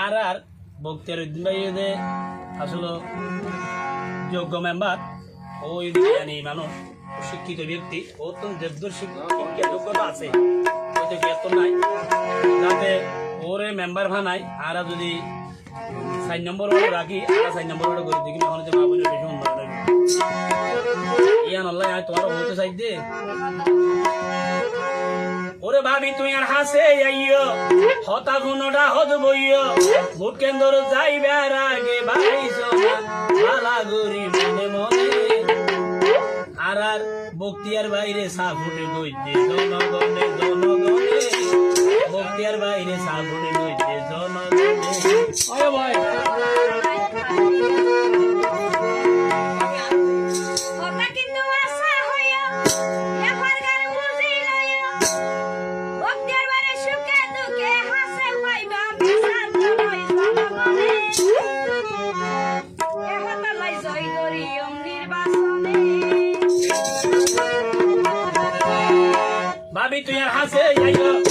আর আর বক্তিয়ার উদ্দিন ভাই যে আসলে যোগ্য মেম্বার ওই জানি মানুষ, শিক্ষিত ব্যক্তি, ও তো যেদুর শিক্ষা যোগ্যতা আছে। হয়তো জ্ঞাত নাই। যাতে ওরে মেম্বার ভানাই আর যদি সাইন নম্বর রাখি, আর সাইন নম্বর করে দেখি এখন যে বাবু বেশি উন্নত ওরে ভাবি, তুই আর হাসে আইয়ো হতা গুণটা হদ বইয়। ভূত কেন্দ্র যাইবার আগে ভাই গরি মনে মনে। আর আর বক্তিয়ার বাইরে সাফুটে গইতে, জনগণে জনগণে। বক্তিয়ার বাইরে সাফুটে গইতে, জনগণে। ভাই। তুই আর হাসে যাইও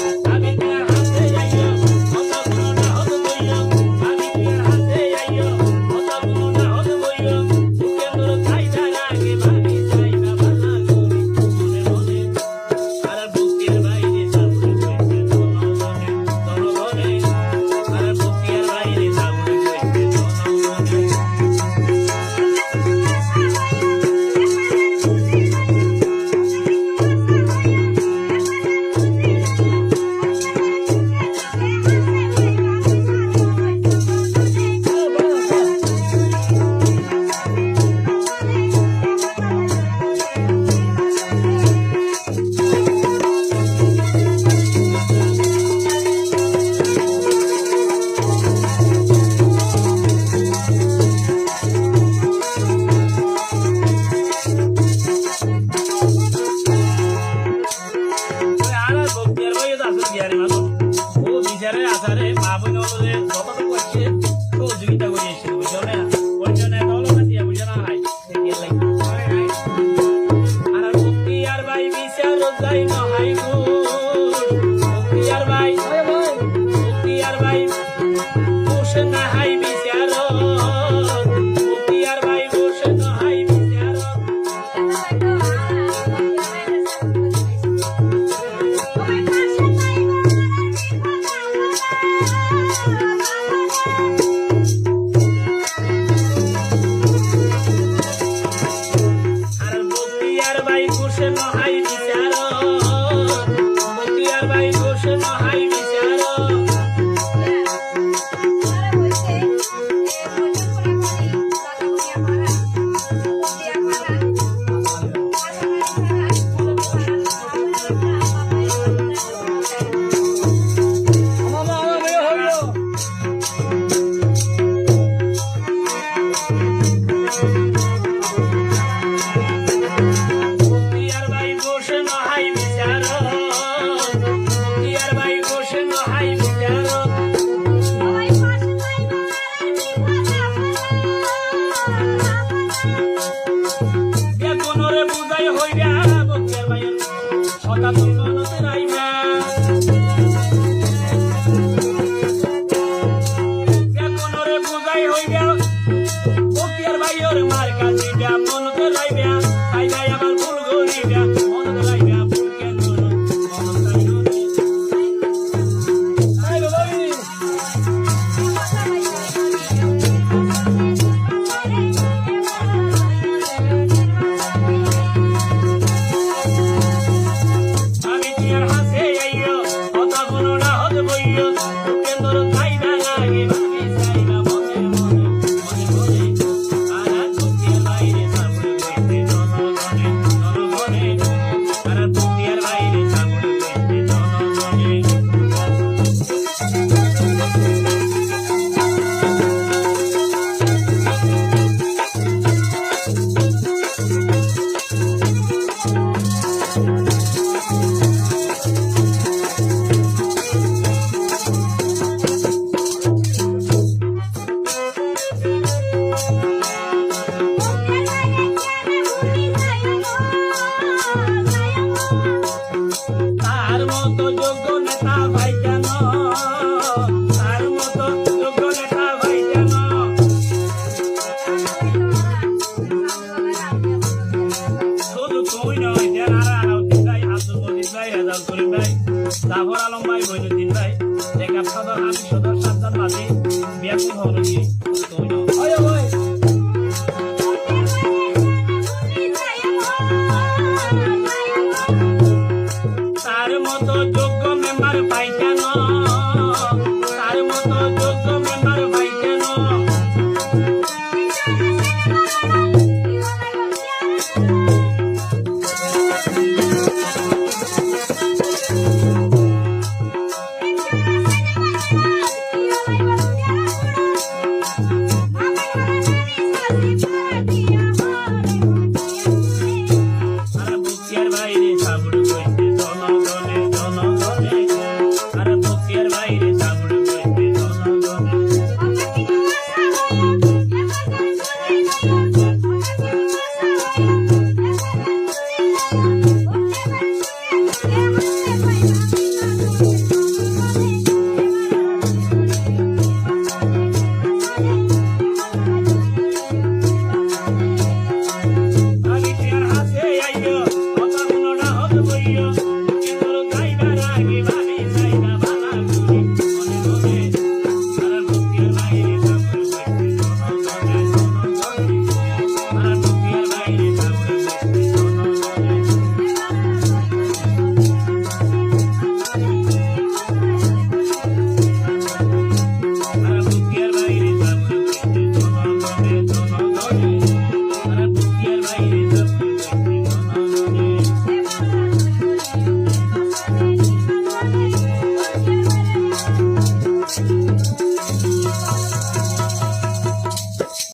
life. どうい。